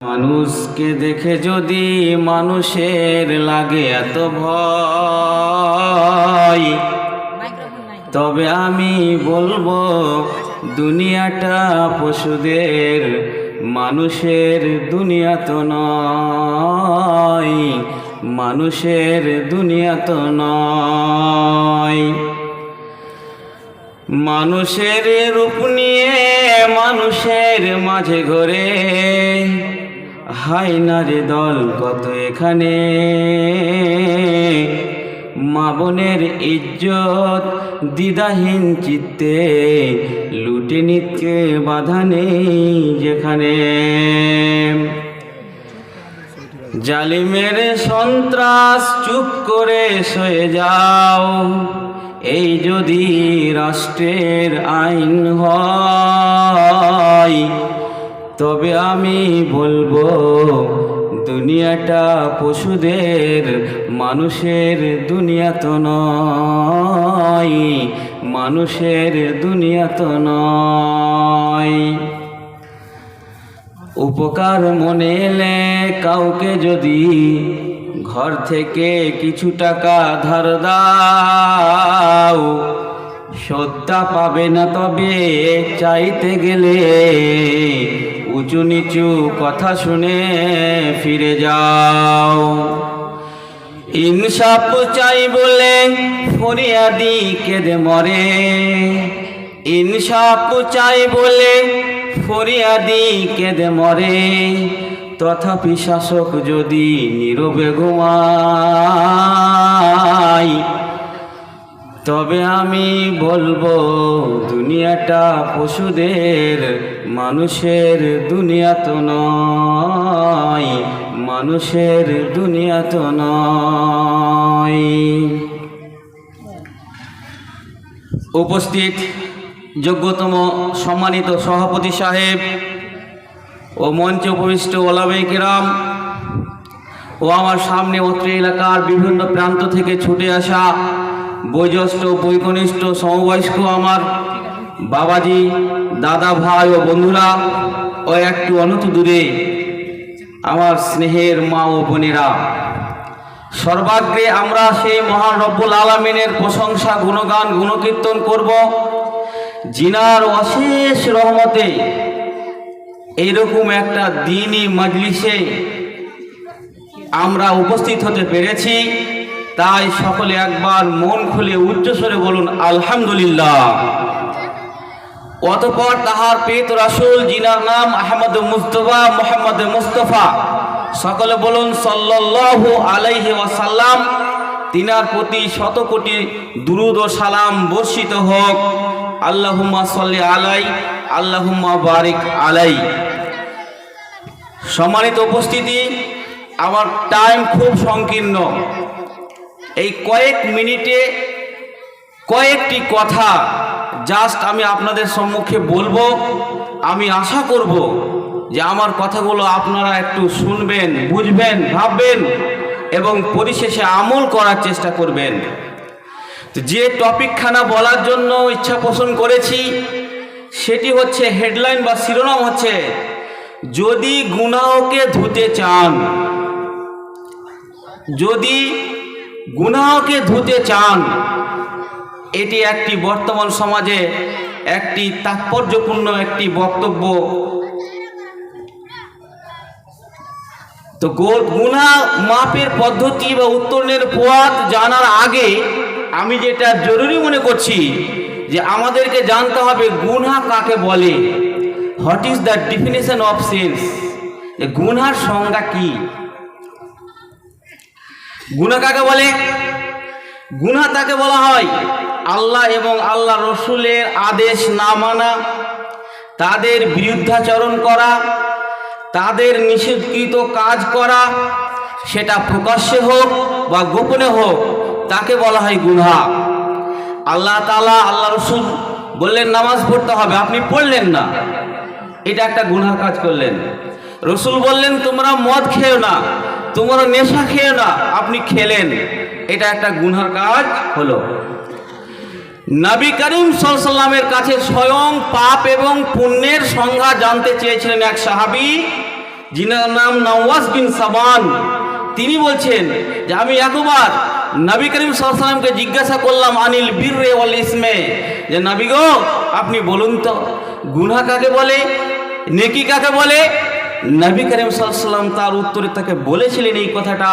মানুষকে দেখে যদি মানুষের লাগে এত ভয়, তবে আমি বলব, দুনিয়াটা পশুদের, মানুষের দুনিয়া তো নয়, মানুষের দুনিয়া তো নয়। মানুষের রূপ নিয়ে মানুষের মাঝে ঘরে হাই নারে দল, কত এখানে? মা বোনের ইজ্জত, দ্বিধাহীন চিত্তে লুটে নিতে বাধা নেই যেখানে। জালিমের সন্ত্রাস চুপ করে সয়ে যাও, এই যদি রাষ্ট্রের আইন হয় তবে আমি বলব, দুনিয়াটা পশুদের, মানুষের দুনিয়া তো নয়, মানুষের দুনিয়া তো নয়। উপকার মনে এলে কাউকে যদি ঘর থেকে কিছু টাকা ধার দাও সত্যা পাবে না তবে চাইতে গেলে উঁচু নিচু কথা শুনে ফিরে যাও। ইনসাফ চাই বলে ফরিয়াদি কেঁদে মরে। ইনসাফ চাই বলে ফরিয়াদি কেঁদে মরে। তথাপি শাসক যদি নীরবে ঘুমায় তবে আমি বলব, দুনিয়াটা পশুদের, মানুষের দুনিয়া তো নয়, মানুষের দুনিয়া তো নয়। উপস্থিত যোগ্যতম সম্মানিত সভাপতি সাহেব ও মঞ্চে উপবিষ্ট ওলামাই কেরাম ও আমার সামনে অত্র এলাকার বিভিন্ন প্রান্ত থেকে ছুটে আসা বয়োজ্যেষ্ঠ, বৈকনিষ্ঠ, সমবয়স্ক আমার বাবাজি, দাদা ভাই ও বন্ধুরা, ও একটু অনত দূরে আমার স্নেহের মা ও বোনেরা। সর্বাগ্রে আমরা সেই মহান রব্বুল আলমিনের প্রশংসা, গুণগান, গুণকীর্তন করব, জিনার অশেষ রহমতে। এইরকম একটা দিনই, মজলিসে আমরা উপস্থিত হতে পেরেছি। তাই সকলে একবার মন খুলে উচ্চস্বরে বলুন, আলহামদুলিল্লাহ। অতপর তাহার পেত রাসুল, জিনার নাম আহমদ মুস্তফা, মোহাম্মদ মুস্তফা, সকলে বলুন, সাল্লাল্লাহু আলাইহি ওয়াসাল্লাম। তিনার প্রতি শত কোটি দুরুদ ও সালাম বর্ষিত হোক। আল্লাহুম্মা সাল্লি আলাই, আল্লাহুম্মা বারিক আলাই। সম্মানিত উপস্থিতি, আমার টাইম খুব সংকীর্ণ। এই কয়েক মিনিটে কয়েকটি কথা জাস্ট আমি আপনাদের সম্মুখে বলব। আমি আশা করব যে আমার কথাগুলো আপনারা একটু শুনবেন, বুঝবেন, ভাববেন এবং পরিশেষে আমল করার চেষ্টা করবেন। যে টপিকখানা বলার জন্য ইচ্ছা পোষণ করেছি, সেটি হচ্ছে হেডলাইন বা শিরোনাম হচ্ছে, যদি গুনাহকে ধুতে চান, যদি গুনাহকে ধুতে চান, এটি একটি বর্তমান সমাজে একটি তাৎপর্যপূর্ণ একটি বক্তব্য। তো গুণা মাপের পদ্ধতি বা উত্তরণের পথ জানার আগে আমি যেটা জরুরি মনে করছি, যে আমাদেরকে জানতে হবে গুণা কাকে বলে। What is the definition of sense গুনার সংজ্ঞা কি? গুণা কাকে বলে? গুনা তাকে বলা হয় আল্লাহ এবং আল্লাহ রসুলের আদেশ না মানা, তাদের বিরুদ্ধাচরণ করা, তাদের নিষেধকৃত কাজ করা, সেটা প্রকাশ্যে হোক বা গোপনে হোক, তাকে বলা হয় গুনহা আল্লাহ তালা আল্লাহ রসুল বললেন, নামাজ পড়তে হবে। আপনি পড়লেন না। এটা একটা গুনহার কাজ করলেন। রসুল বললেন, তোমরা মদ খেও না, তোমরা নেশা খেও না, আপনি খেলেন। এটা একটা গুনহার কাজ হলো। নবী করিম সাল্লামের কাছে স্বয়ং পাপ এবং পুণ্যের সংজ্ঞা জানতে চেয়েছিলেন এক সাহাবি, যিনার নাম নওয়াজ বিন সাবান। তিনি বলছেন যে, আমি একবার নবী করিম সাল্লামকে জিজ্ঞাসা করলাম, আনিল বীর ওয়াল ইসমে? যে, নবী গো, আপনি বলুন তো গুনা কাকে বলে, নেকি কাকে বলে? নবী করিম সাল্লাম তার উত্তরে তাকে বলেছিলেন এই কথাটা।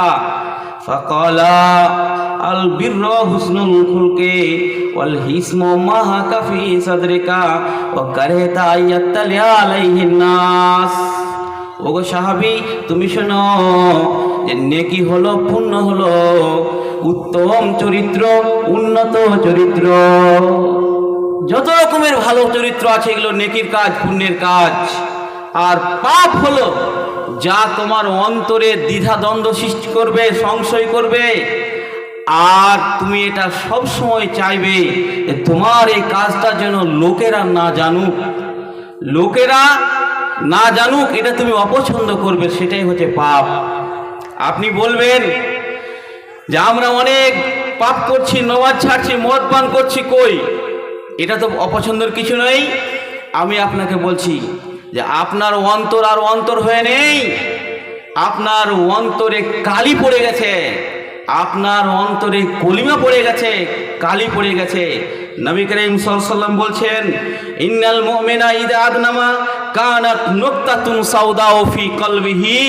সাহাবি, তুমি শোনো যে নেকি হলো পুণ্য হলো, উত্তম চরিত্র, উন্নত চরিত্র। যত রকমের ভালো চরিত্র আছে, এগুলো নেকির কাজ, পুণ্যের কাজ। আর পাপ হলো যা তোমার অন্তরে দ্বিধা দ্বন্দ্ব সৃষ্টি করবে, সংশয় করবে। আর তুমি এটা সব সময় চাইবে তোমার এই কাজটা যেন লোকেরা না জানুক। লোকেরা না জানুক, এটা তুমি অপছন্দ করবে, সেটাই হচ্ছে পাপ। আপনি বলবেন যে আমরা অনেক পাপ করছি নমাজ ছাড়ছি, মদ পান করছি, কই? এটা তো অপছন্দের কিছু নেই। আমি আপনাকে বলছি যে আপনার অন্তর আর অন্তর হয়ে নেই। আপনার অন্তরে কালি পড়ে গেছে। আপনার অন্তরে কলিমা পড়ে গেছে, কালি পড়ে গেছে। নবী করিম সাল্লাম বলছেন, ইন্নাল মুমিনা ইদা আদনামা কানাত নুক্তাতুন সাউদাও ফি কলবিহি।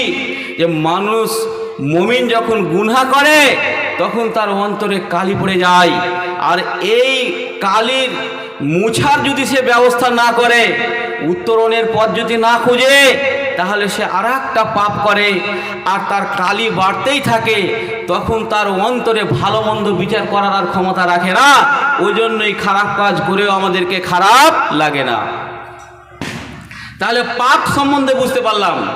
যে মানুষ মুমিন যখন গুনহা করে, তখন তার অন্তরে কালি পড়ে যায়। আর এই কালির মুছার যদি সে ব্যবস্থা না করে উত্তরণের পথ যদি না খুঁজে, তাহলে সে আর একটা পাপ করে। আর তার কালি বাড়তেই থাকে, তখন তার অন্তরে ভালো মন্দ বিচার করার আর ক্ষমতা রাখে না। ওই জন্যই খারাপ কাজ করেও আমাদেরকে খারাপ লাগে না। তাহলে পাপ সম্বন্ধে বুঝতে পারলাম।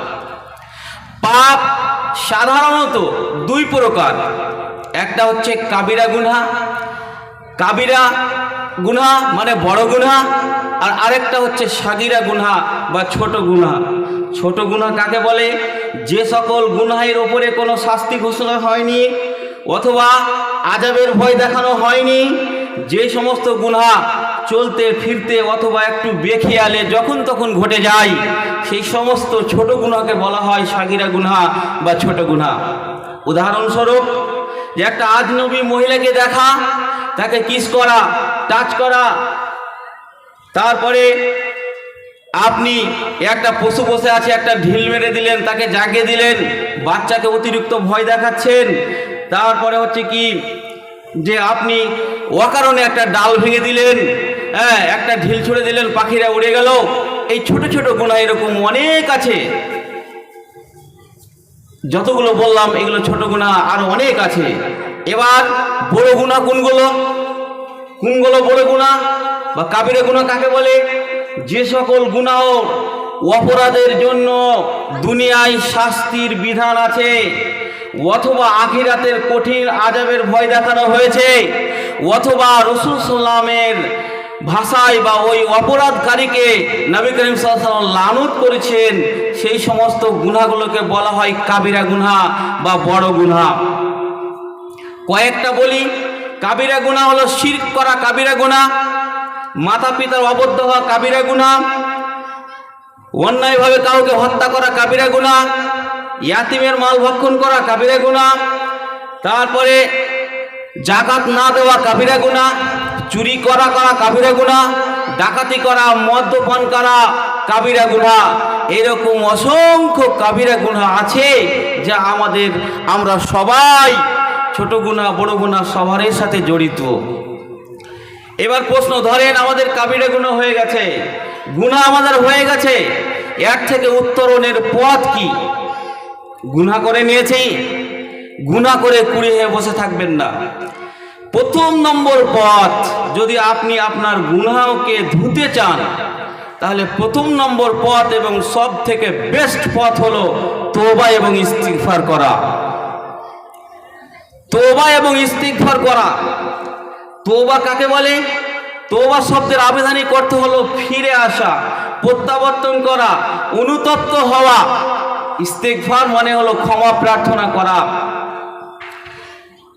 পাপ সাধারণত দুই প্রকার। একটা হচ্ছে কাবিরা গুনহা। কাবিরা গুনহা মানে বড় গুনহা, আর আরেকটা হচ্ছে সাগিরা গুনহা বা ছোট গুনহা। ছোট গুনহা কাকে বলে? যে সকল গুনহায়ের ওপরে কোনো শাস্তি ঘোষণা হয়নি অথবা আজাবের ভয় দেখানো হয়নি, যে সমস্ত গুনহা চলতে ফিরতে অথবা একটু বেখিয়ালে যখন তখন ঘটে যায়, সেই সমস্ত ছোট গুনাকে বলা হয় সাগিরা গুনহা বা ছোট গুনহা। উদাহরণস্বরূপ, যে একটা আজনবী মহিলাকে দেখা তাকে কিস করা টাচ করা। তারপরে আপনি একটা পশু বসে আছে, একটা ঢিল মেরে দিলেন, তাকে জাগিয়ে দিলেন, বাচ্চাকে অতিরিক্ত ভয় দেখাচ্ছেন। তারপরে হচ্ছে কি, যে আপনি অকারণে একটা ডাল ভেঙে দিলেন হ্যাঁ একটা ঢিল ছুড়ে দিলেন, পাখিরা উড়ে গেল। এই ছোট ছোট গুণা এরকম অনেক আছে। যতগুলো বললাম, এগুলো ছোট গুণা আরও অনেক আছে। এবার বড় গুণা কোনগুলো? কোনগুলো বড় গুণা বা কাবিরে গুণা কাকে বলে? যে সকল গুণাও অপরাধের জন্য দুনিয়ায় শাস্তির বিধান আছে, অথবা আখিরাতের কঠিন আজাবের ভয় দেখানো হয়েছে, অথবা রসুল সাল্লামের ভাষায় বা ওই অপরাধকারীকে নবী করিম সাল্লাম লানত করেছেন, সেই সমস্ত গুনাগুলোকে বলা হয় কাবিরা গুনহা বা বড় গুনহা কয়েকটা বলি, কাবিরা গুণা হলো শির করা কাবিরা গুণা মাতা পিতার অবদ্ধ হওয়া কাবিরা গুণা, অন্যায়ভাবে কাউকে হত্যা করা কাবিরা গুণা, ইয়াতিমের মাল ভক্ষণ করা কাবিরা গুণা, তারপরে জাকাত না দেওয়া কাবিরা গুণা, চুরি করা করা কাবিরা গুণা, ডাকাতি করা, মদ্যপান করা কাবিরা গুণা, এরকম অসংখ্য কাবিরা গুণা আছে যা আমাদের আমরা সবাই ছোট গুণা, বড় গুণা সবারই সাথে জড়িত। এবার প্রশ্ন, ধরেন আমাদের কাবিরা গুণা হয়ে গেছে। গুণা আমাদের হয়ে গেছে। এর থেকে উত্তরণের পথ কি? গুণা করে নিয়েছি। গুণা করে কুড়িয়ে হয়ে বসে থাকবেন না। প্রথম নম্বর পথ, যদি আপনি আপনার গুনাহকে ধুতে চান, তাহলে প্রথম নম্বর পথ এবং সব থেকে বেস্ট পথ হলো তোবা এবং ইস্তিফার করা। তোবা এবং ইস্তিগফার করা। তোবা কাকে বলে? তোবা শব্দের আবেদনই করতে হলো ফিরে আসা, প্রত্যাবর্তন করা, অনুতপ্ত হওয়া। ইস্তেকফার মানে হলো ক্ষমা প্রার্থনা করা।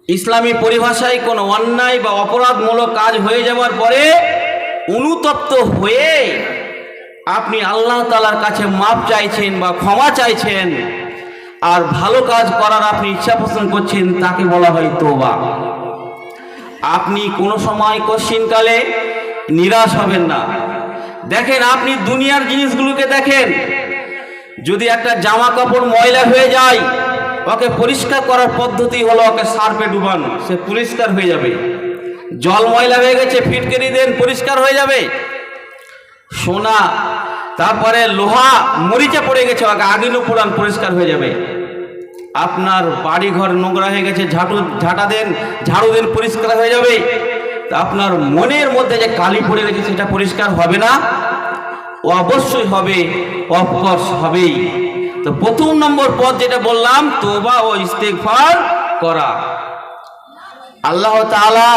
ইসলামী পরিভাষায় কোনো অন্যায় বা অপরাধমূলক কাজ হয়ে যাওয়ার পরে অনুতপ্ত হয়ে আপনি আল্লাহ তালার কাছে মাপ চাইছেন বা ক্ষমা চাইছেন। আর ভালো কাজ করার আপনি ইচ্ছা পোষণ করছেন, তাকে বলা হয় তোবা। আপনি কোনো সময় কশ্চিনকালে নিরাশ হবেন না। দেখেন, আপনি দুনিয়ার জিনিসগুলোকে দেখেন। যদি একটা জামা কাপড় ময়লা হয়ে যায়, ওকে পরিষ্কার করার পদ্ধতি হলো ওকে সার্ফে ডুবানো। সে পরিষ্কার হয়ে যাবে। জল ময়লা হয়ে গেছে, ফিটকেরি দেন, পরিষ্কার হয়ে যাবে। সোনা তারপরে লোহা মরিচে পড়ে গেছে ওকে আগুনও পুরান পরিষ্কার হয়ে যাবে। আপনার বাড়ি ঘর নোংরা হয়ে গেছে ঝাঁটু ঝাঁটা দেন, ঝাড়ু দেন পরিষ্কার হয়ে যাবে। আপনার মনের মধ্যে যে কালি পড়ে গেছে, সেটা পরিষ্কার হবে না। অবশ্যই হবে অফকোর্স হবেই। তো প্রথম নম্বর পদ যেটা বললাম, তোবা ও ইস্তেকফার করা। আল্লাহ তাআলা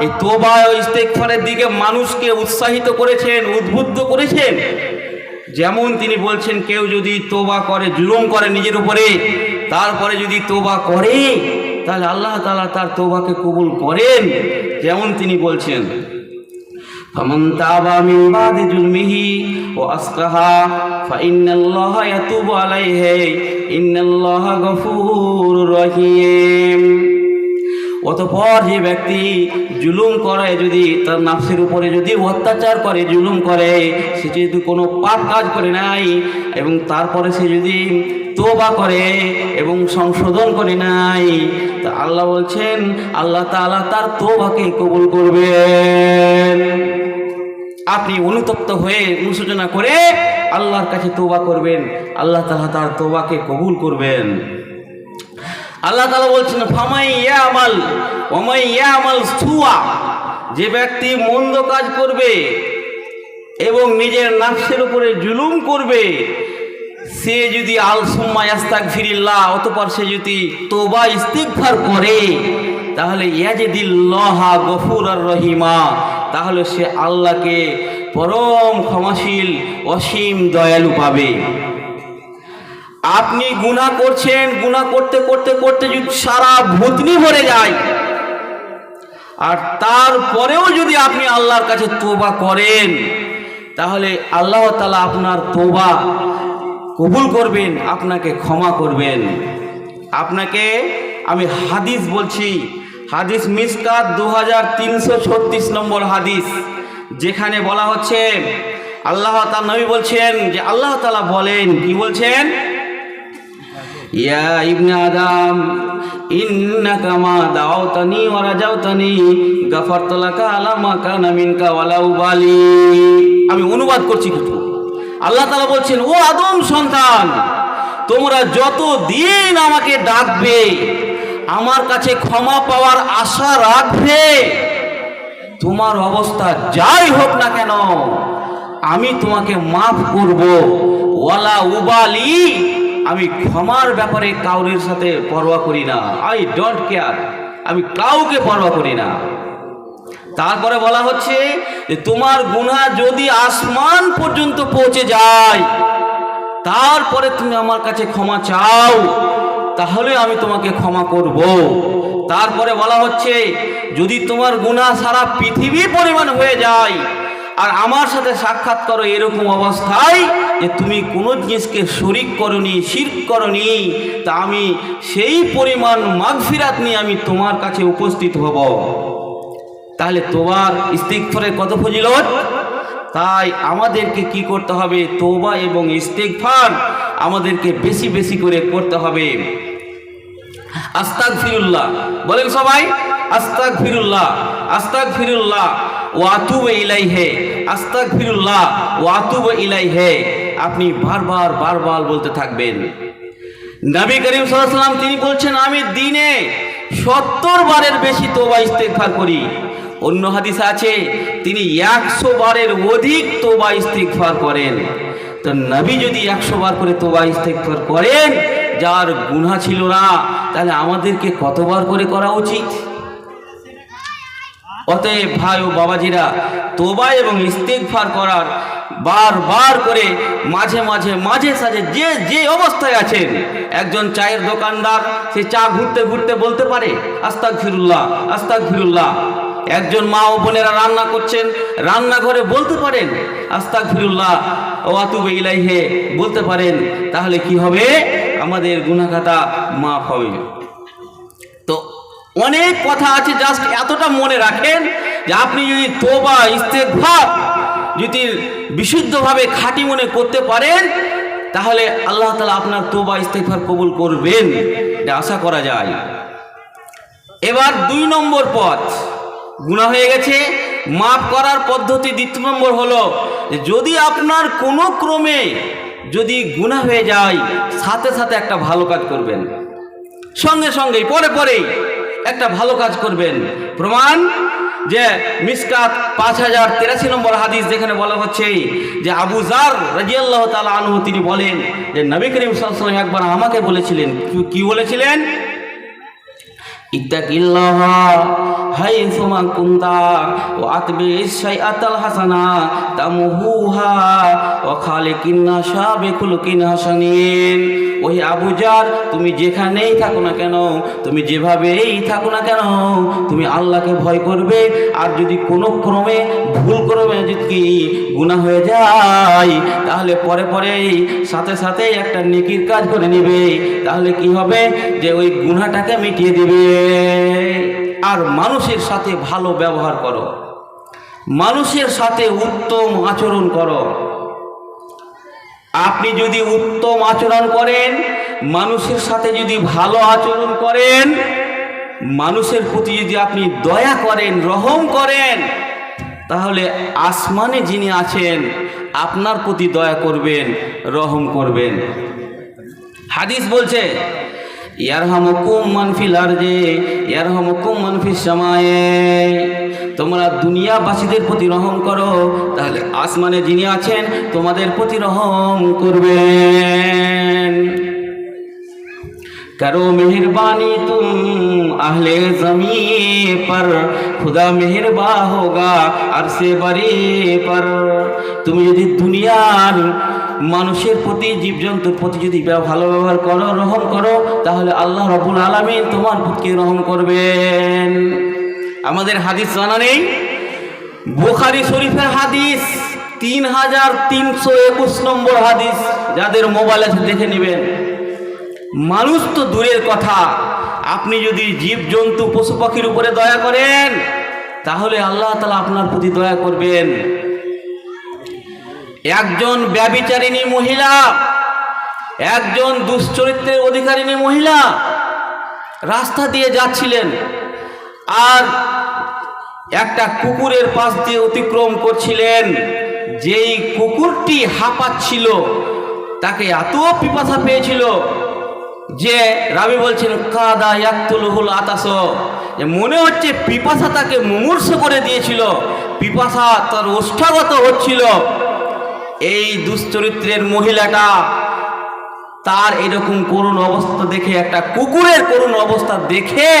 এই তোবা ও ইস্তেকফারের দিকে মানুষকে উৎসাহিত করেছেন, উদ্বুদ্ধ করেছেন। যেমন তিনি বলছেন কেউ যদি তোবা করে জুলুম করে নিজের উপরে তারপরে যদি তোবা করে তাহলে আল্লাহ তাআলা তার তোবাকে কবুল করেন যেমন তিনি বলছেন فمن تاب من بعد ظلمه وأصلح فإن الله يتوب عليه إن الله غفور رحيم অতপর যে ব্যক্তি জুলুম করে, যদি তার নাফসের উপরে যদি অত্যাচার করে, জুলুম করে, সে যদি কোনো পাপ কাজ করে নাই এবং তারপরে সে যদি তোবা করে এবং সংশোধন করে নাই, তা আল্লাহ বলছেন, আল্লাহ তাআলা তার তোবাকে কবুল করবেন। আপনি অনুতপ্ত হয়ে অনুশোচনা করে আল্লাহর কাছে তোবা করবেন। আল্লাহ তাআলা তার তোবাকে কবুল করবেন। আল্লাহ তাআলা বলছেন, ফামাই ইয়ামাল, ওমাই ইয়ামাল সুয়া। যে ব্যক্তি মন্দ কাজ করবে এবং নিজের নাফসের উপরে জুলুম করবে, সে যদি আল সুম্মা ইয়াস্তাক ফিরিল্লাহ অতপর সে যদি তোবা ইস্তিগফার করে, তাহলে ইয়াজিদিল্লাহা গফুর আর রহিমা। তাহলে সে আল্লাহকে পরম ক্ষমাশীল, অসীম দয়ালু পাবে। আপনি গুনাহ করছেন, গুনাহ করতে করতে করতে যদি সারা ভূতনি ভরে যায়, আর তারপরেও যদি আপনি আল্লাহর কাছে তোবা করেন, তাহলে আল্লাহ তালা আপনার তোবা কবুল করবেন, আপনাকে ক্ষমা করবেন। আপনাকে, আমি হাদিস বলছি, হাদিস মিসকাত দু হাজার তিনশো ছত্রিশ নম্বর হাদিস, যেখানে বলা হচ্ছে, আল্লাহ তার নবী বলছেন যে, আল্লাহ তালা বলেন, কি বলছেন? ইয়া দাওতানি আলা মা আমি অনুবাদ করছি কিছু আল্লাহ তাআলা বলছেন, ও আদম সন্তান, তোমরা যত দিন আমাকে ডাকবে, আমার কাছে ক্ষমা পাওয়ার আশা রাখবে। তোমার অবস্থা যাই হোক না কেন, আমি তোমাকে মাফ করব। ওয়ালা উবালি আমি ক্ষমার ব্যাপারে কাউরের সাথে পরোয়া করি না। আই ডোন্ট কেয়ার আমি কাউকে পরোয়া করি না। তারপরে বলা হচ্ছে যে, তোমার গুনাহ যদি আসমান পর্যন্ত পৌঁছে যায়, তারপরে তুমি আমার কাছে ক্ষমা চাও, তাহলে আমি তোমাকে ক্ষমা করব। তারপরে বলা হচ্ছে, যদি তোমার গুনাহ সারা পৃথিবী পরিমাণ হয়ে যায় আর আমার সাথে সাক্ষাৎ করো এরকম অবস্থায় যে তুমি কোনো জিনিসকে শরিক করনি, শির্ক করনি, তা আমি সেই পরিমাণ মাগফিরাত নিয়ে আমি তোমার কাছে উপস্থিত হব। তাহলে তোমার ইস্তিকফারের কত ফজিলত? তাই আমাদেরকে কি করতে হবে? তোবা এবং ইস্তেকফার আমাদেরকে বেশি বেশি করে করতে হবে। আস্তাক ফিরুল্লাহ বলেন সবাই আস্তাক ফিরুল্লাহ আস্তাক ফিরুল্লাহ ওয়াতুব ইলাই হে আস্তাক ফিরুল্লাহ ওয়াতুব ইলাই হে আপনি বারবার বারবার বলতে থাকবেন। নবী করিম সাল্লাম তিনি বলছেন, আমি দিনে সত্তর বারের বেশি তোবা ইস্তেকফার করি। অন্য হাদিস আছে, তিনি একশো বারের অধিক তোবা ইস্তেকফার করেন। তো নবী যদি একশো বার করে তোবা ইস্তেকফার করেন, যার গুনাহ ছিল না, তাহলে আমাদেরকে কতবার করে করা উচিত? অতএব ভাই ও বাবাজিরা তোবা এবং ইস্তেকফার করার বারবার করে মাঝে মাঝে মাঝে সাঝে যে যে অবস্থায় আছেন, একজন চায়ের দোকানদার, সে চা ঘুরতে ঘুরতে বলতে পারে আস্তাক ফিরুল্লাহ আস্তাক ফিরুল্লাহ একজন মা ও বোনেরা রান্না করছেন, রান্নাঘরে বলতে পারেন আস্তাক ফিরুল্লাহ ও আতুবে ইলাইহে, বলতে পারেন, তাহলে কি হবে? আমাদের গুনাখাতা মাফ হবে। তো অনেক কথা আছে জাস্ট এতটা মনে রাখেন যে আপনি যদি তোবা ইস্তেকভার যদি বিশুদ্ধভাবে খাঁটি মনে করতে পারেন, তাহলে আল্লাহ তালা আপনার তোবা ইস্তেকভার কবুল করবেন। এটা আশা করা যায়। এবার দুই নম্বর পথ। গুণা হয়ে গেছে। মাফ করার পদ্ধতি দ্বিতীয় নম্বর হলো যদি আপনার কোনো ক্রমে যদি গুণা হয়ে যায়, সাথে সাথে একটা ভালো কাজ করবেন। সঙ্গে সঙ্গেই, পরে পরেই। একটা ভালো কাজ করবেন। প্রমাণ যে মিসকাত পাঁচ হাজার তেরাশি নম্বর হাদিস যেখানে বলা হচ্ছে যে আবু জার রাজিয়াল্লাহ তালা আনহু, তিনি বলেন যে নবী করিম সাল্লাম একবার আমাকে বলেছিলেন। কি- কি বলেছিলেন? কুনতা ওয়া আতবি হাসানা হাসানিন। ওই তুমি যেখানেই থাকো না কেন, তুমি যেভাবেই থাকো না কেন, তুমি আল্লাহকে ভয় করবে, আর যদি কোনো ক্রমে, ভুল ক্রমে যদি গুনাহ হয়ে যায়, তাহলে পরে পরেই সাথে সাথে একটা নেকির কাজ করে নেবে। তাহলে কি হবে? যে ওই গুনাহটাকে মিটিয়ে দিবে। আর মানুষের সাথে ভালো ব্যবহার করো। মানুষের সাথে উত্তম আচরণ করো। আপনি যদি উত্তম আচরণ করেন, মানুষের সাথে যদি ভালো আচরণ করেন, মানুষের প্রতি যদি আপনি দয়া করেন, রহম করেন, তাহলে আসমানে যিনি আছেন, আপনার প্রতি দয়া করবেন, রহম করবেন। হাদিস বলছে ইয়ারহামকুম মান ফিল তোমরা দুনিয়াবাসীদের প্রতি রহম করো, তাহলে আসমানে যিনি আছেন, তোমাদের প্রতি রহম করবেন। کرو তুম تم জমি পর پر خدا مہرباں আর সে بری পর। তুমি যদি দুনিয়ার মানুষের প্রতি, জীবজন্তুর প্রতি যদি ভালো ব্যবহার করো, রহম করো, তাহলে আল্লাহ রবুল আলমিন তোমার প্রতি রহম করবেন। আমাদের হাদিস জানা নেই? বুখারি শরীফের হাদিস, তিন হাজার তিনশো একুশ নম্বর হাদিস, যাদের মোবাইল আছে দেখে নেবেন। মানুষ তো দূরের কথা, আপনি যদি জীব জন্তু পশু পাখির উপরে দয়া করেন, তাহলে আল্লাহ তালা আপনার প্রতি দয়া করবেন। একজন ব্যবিচারিণী মহিলা, একজন দুশ্চরিত্রের অধিকারিণী মহিলা রাস্তা দিয়ে যাচ্ছিলেন আর একটা কুকুরের পাশ দিয়ে অতিক্রম করছিলেন। যেই কুকুরটি হাঁপাচ্ছিল, তাকে এত পিপাসা পেয়েছিল যে রাবি বলছেন, কাদা ইয়াক্তুলহুল আতাস যে মনে হচ্ছে পিপাসা তাকে মুমূর্ষ করে দিয়েছিল, পিপাসা তার ওষ্ঠাগত হচ্ছিল। এই দুশ্চরিত্রের মহিলাটা তার এরকম করুণ অবস্থা দেখে, একটা কুকুরের করুণ অবস্থা দেখে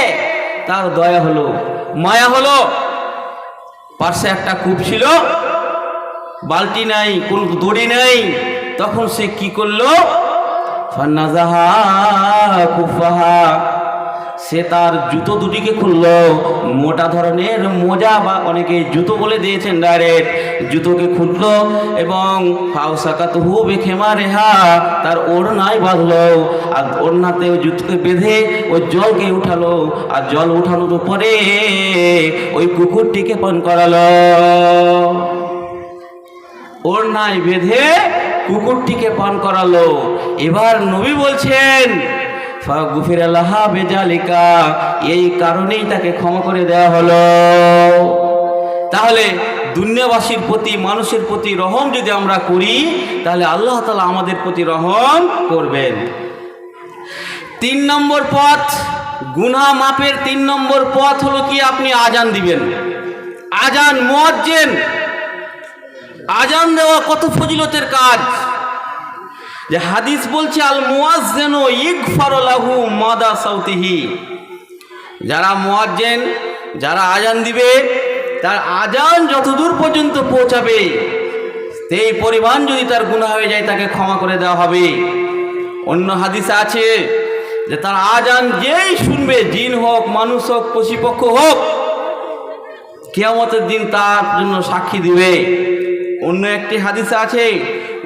তার দয়া হলো, মায়া হলো। পাশে একটা কূপ ছিল, বালতি নাই, কোন দড়ি নেই। তখন সে কি করল? ফান্নাজাহা কুফাহা সে তার জুতো দুটিকে খুললো। মোটা ধরনের মোজা বা অনেকে জুতো বলে দিয়েছেন ডাইরেক্ট জুতোকে খুললো এবং ফাউসাকা তো হুবে খেমা রেহা তার ওড়নায় বাঁধলো। আর ওড়নাতে ওই জুতোকে বেঁধে ওই জলকে উঠালো। আর জল উঠানোর পরে ওই কুকুরটিকে পান করালো। ওড়নায় বেঁধে কুকুরটিকে পান করালো। এবার নবী বলছেন গুফির আল্লাহ বেজালিকা। এই কারণেই তাকে ক্ষমা করে দেওয়া হলো। তাহলে দুনিয়াবাসীর প্রতি, মানুষের প্রতি রহম যদি আমরা করি, তাহলে আল্লাহ তালা আমাদের প্রতি রহম করবেন। তিন নম্বর পথ গুনা মাপের তিন নম্বর পথ হলো কি? আপনি আজান দিবেন। আজান মুয়াজ্জিন। আজান দেওয়া কত ফজিলতের কাজ? যে হাদিস বলছে, আল মুয়াজ্জিনু ইগফারু লাহু মাদা সাউতিহি। যারা মুয়াজ্জিন, যারা আজান দিবে, তার আজান যতদূর পর্যন্ত পৌঁছাবে, সেই পরিমাণ যদি তার গুনাহ হয়ে যায়, তাকে ক্ষমা করে দেওয়া হবে। অন্য হাদিসে আছে যে তার আজান যেই শুনবে, জিন হোক, মানুষ হোক, পশুপক্ষ হোক, কেয়ামতের দিন তার জন্য সাক্ষী দিবে। অন্য একটি হাদিসে আছে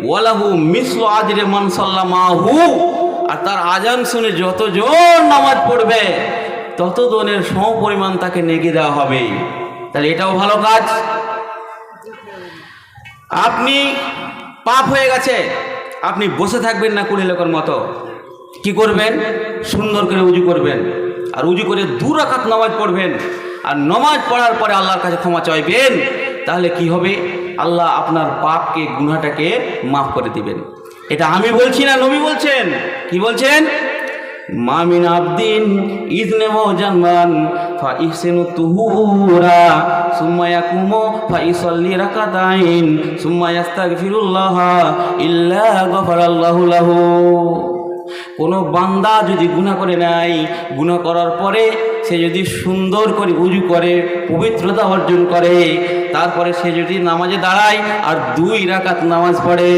ওয়ালাহু সাল্লামাহু আর তার আজান শুনে যতজন নামাজ পড়বে ততজনের সম পরিমাণ তাকে নেগে দেওয়া হবে। তাহলে এটাও ভালো কাজ। আপনি পাপ হয়ে গেছে, আপনি বসে থাকবেন না কুড়ি লোকের মতো। কি করবেন? সুন্দর করে উজু করবেন। আর উজু করে দু রাকাত নামাজ পড়বেন। আর নামাজ পড়ার পরে আল্লাহর কাছে ক্ষমা চাইবেন। তাহলে কি হবে? আল্লাহ আপনার পাপকে, গুনাহটাকে মাফ করে দিবেন। এটা আমি বলছি না, নবী বলছেন। কি বলছেন? মামিন আবদিন ইজনে জানমান ফা ইহসিনু তুহুরা, সুম্মা ইয়াকুমু ফা ইসাল্লি রাকাতাইন, সুম্মা ইয়াস্তাগফিরুল্লাহ ইল্লা গফারাল্লাহু লাহু। কোনো বান্দা যদি গুনাহ করে নেয় গুনাহ করার পরে সে যদি সুন্দর করে উজু করে, পবিত্রতা অর্জন করে তারপরে সে যদি নামাজে দাঁড়ায় আর দুই রাকাত নামাজ পড়ে,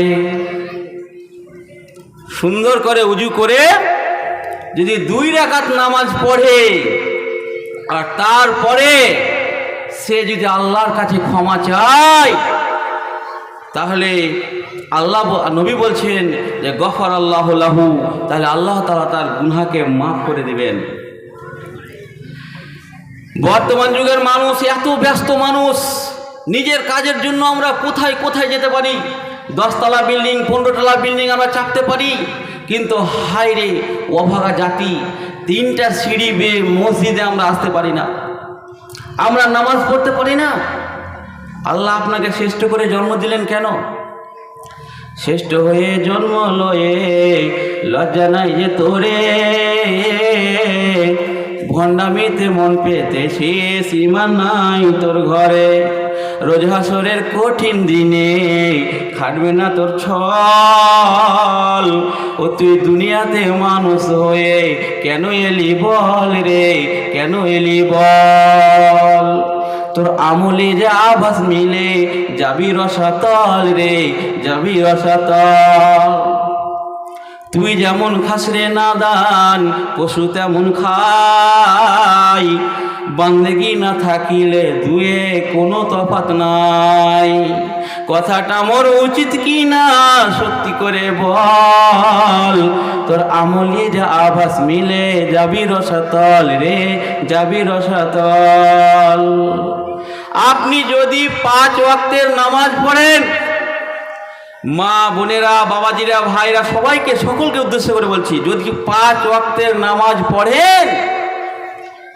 সুন্দর করে উজু করে যদি দুই রাকাত নামাজ পড়ে, আর তারপরে সে যদি আল্লাহর কাছে ক্ষমা চায়, তাহলে আল্লাহ নবী বলছেন যে গফর আল্লাহ লাহু তাহলে আল্লাহ তালা তার গুনহাকে মাফ করে দিবেন। বর্তমান যুগের মানুষ এত ব্যস্ত মানুষ নিজের কাজের জন্য আমরা কোথায় কোথায় যেতে পারি? দশতলা বিল্ডিং, পনেরোতলা বিল্ডিং আমরা চাপতে পারি। কিন্তু হায় রে, অভাগা জাতি, তিনটা সিঁড়ি বেয়ে মসজিদে আমরা আসতে পারি না। আমরা নামাজ পড়তে পারি না। আল্লাহ আপনাকে শ্রেষ্ঠ করে জন্ম দিলেন কেন? শ্রেষ্ঠ হয়ে জন্ম লয়ে লজ্জা নাই যে তোরে। ভণ্ডামিতে মন পেতে সে সীমা নাই তোর ঘরে। রোজ হাসরের কঠিন দিনে খাটবে না তোর ছল। ও তুই দুনিয়াতে মানুষ হয়ে কেন এলি বল রে? কেন এলি বল? তোর আমলে যে আভাস মিলে যাবি রসাতল রে, যাবি রসাতল। তুই যেমন খাস রে নাদান, পশু তেমন খাই। বান্দেগি না থাকিলে দুয়ে কোনো তফাত নাই। কথাটা মোর উচিত কি না, সত্যি করে বল। তোর আমলে যে আভাস মিলে যাবি রসাতল রে, যাবি রসাতল। আপনি যদি পাঁচ ওয়াক্তের নামাজ পড়েন, মা, বোনেরা, বাবাজিরা, ভাইরা সবাইকে সকলকে উদ্দেশ্য করে বলছি, যদি পাঁচ ওয়াক্তের নামাজ পড়েন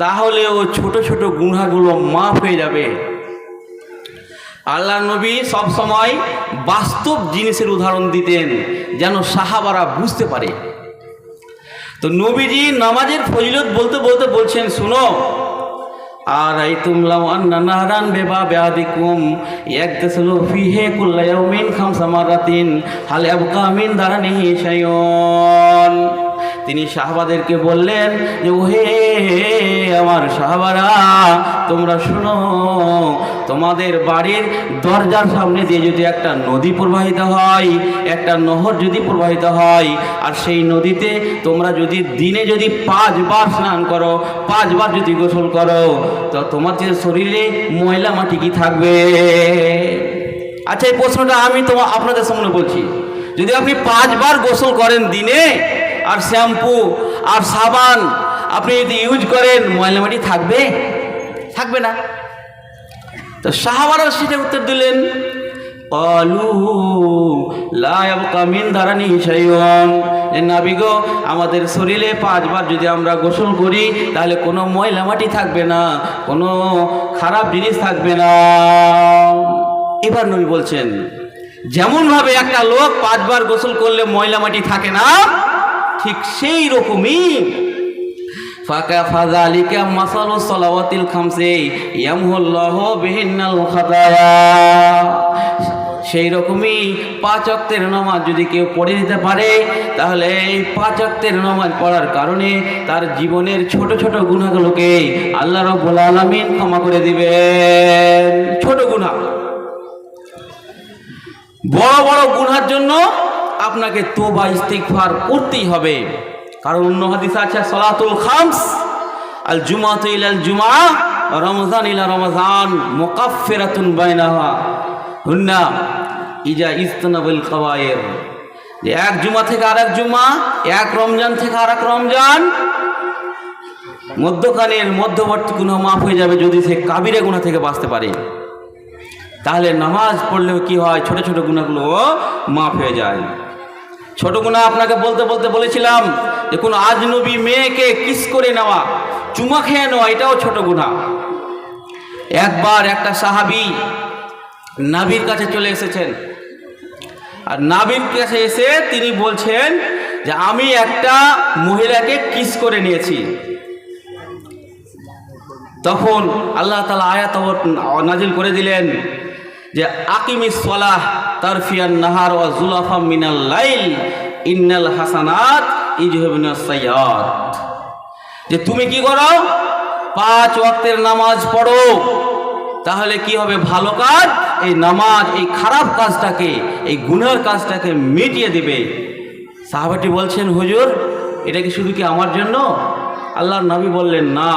তাহলে ও ছোট ছোট গুণাগুলো মাফ হয়ে যাবে। আল্লাহ নবী সব সময় বাস্তব জিনিসের উদাহরণ দিতেন, যেন সাহাবারা বুঝতে পারে। তো নবীজি নামাজের ফজিলত বলতে বলতে বলছেন, শুনো আর এই তুমলাম আন্না নাহরান বেবা হাল আবকা মিন দারানিহি তিনি সাহাবাদেরকে বললেন যে, ওহে আমার সাহাবারা, তোমরা শুনো, তোমাদের বাড়ির দরজার সামনে দিয়ে যদি একটা নদী প্রবাহিত হয়, একটা নহর যদি প্রবাহিত হয়, আর সেই নদীতে তোমরা যদি দিনে যদি পাঁচবার স্নান করো, পাঁচবার যদি গোসল করো, তো তোমাদের শরীরে ময়লা মাটি কি থাকবে? আচ্ছা এই প্রশ্নটা আমি তোমার আপনাদের সামনে বলছি। যদি আপনি পাঁচবার গোসল করেন দিনে আর শ্যাম্পু, আর সাবান, আপনি যদি ইউজ করেন, ময়লা মাটি থাকবে? থাকবে না। তো সাহাবারা সেটা উত্তর দিলেন অলু ধারানি গো, আমাদের শরীরে পাঁচবার যদি আমরা গোসল করি, তাহলে কোনো ময়লা মাটি থাকবে না, কোনো খারাপ জিনিস থাকবে না। এবার নবী বলছেন, যেমনভাবে একটা লোক পাঁচবার গোসল করলে ময়লা মাটি থাকে না ঠিক সেই রকমই। খামসে সেই রকমই পাঁচ নামাজ যদি কেউ পড়ে দিতে পারে, তাহলে এই পাঁচ নামাজ পড়ার কারণে তার জীবনের ছোট ছোট গুণাগুলোকে আল্লাহ রব্বুল আলামিন ক্ষমা করে দিবেন। ছোট গুনাহ। বড় বড় গুনার জন্য আপনাকে তোবা ইস্তিগফার করতেই হবে। কারণ অন্য হাদিস আছে, সলাতুল খামস, আল জুমাত ইলাল জুমা, রমজান ইলা রমজান মোকাফেরাতুন বাইনাহা। হুন্না, ইজা ইস্তনাবুল কবায়ের যে এক জুমা থেকে আরেক জুমা, এক রমজান থেকে আরেক রমজান মধ্যখানের মধ্যবর্তী গুণা মাফ হয়ে যাবে যদি সে কাবিরে গুণা থেকে বাঁচতে পারে। তাহলে নামাজ পড়লেও কি হয়? ছোট ছোট গুণাগুলো মাফ হয়ে যায়। ছোট গুণা আপনাকে বলতে বলতে বলেছিলাম যে কোনো আজনবী মেয়েকে কিস করে নেওয়া, চুমা খেয়ে নেওয়া, এটাও ছোট গুণা। একবার একটা সাহাবি নাবির কাছে চলে এসেছেন। আর নাবির কাছে এসে তিনি বলছেন যে, আমি একটা মহিলাকে কিস করে নিয়েছি। তখন আল্লাহ তালা আয়াত নাজিল করে দিলেন। যে আকিমি সলাহ তারফিয়ান নাহার ও জুলাফা মিনাল লাইল ইন্নাল হাসানাত ইজহবিন সৈয়াদ যে তুমি কি করো? পাঁচ ওয়াক্তের নামাজ পড়ো। তাহলে কি হবে? ভালো কাজ। এই নামাজ, এই খারাপ কাজটাকে, এই গুনার কাজটাকে মিটিয়ে দেবে। সাহাবাটি বলছেন, হুজুর, এটা কি শুধু কি আমার জন্য? আল্লাহর নবী বললেন, না।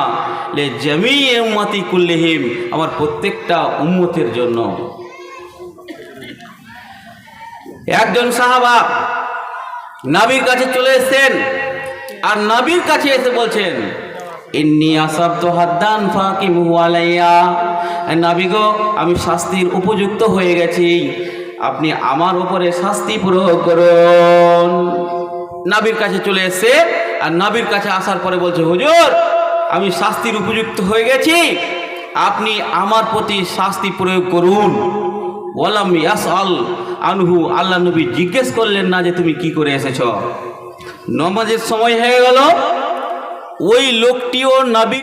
লে জামি উম্মতি কুল্লিহিম, আমার প্রত্যেকটা উম্মতের জন্য। একজন সাহাবা নাবির কাছে চলে এসেছেন আর নাবির কাছে এসে বলছেন, ইন্নি আমি শাস্তির উপযুক্ত হয়ে গেছি। আপনি আমার উপরে শাস্তি প্রয়োগ করুন। নাবির কাছে চলে এসে আর নাবির কাছে আসার পরে বলছে, হুজুর, আমি শাস্তির উপযুক্ত হয়ে গেছি। আপনি আমার প্রতি শাস্তি প্রয়োগ করুন। ওয়ালাম ইয়াসআল আনহু, আল্লাহ নবী জিজ্ঞেস করলেন না যে তুমি কি করে এসেছ? নমাজের সময় হয়ে গেল। ওই লোকটিও নাবি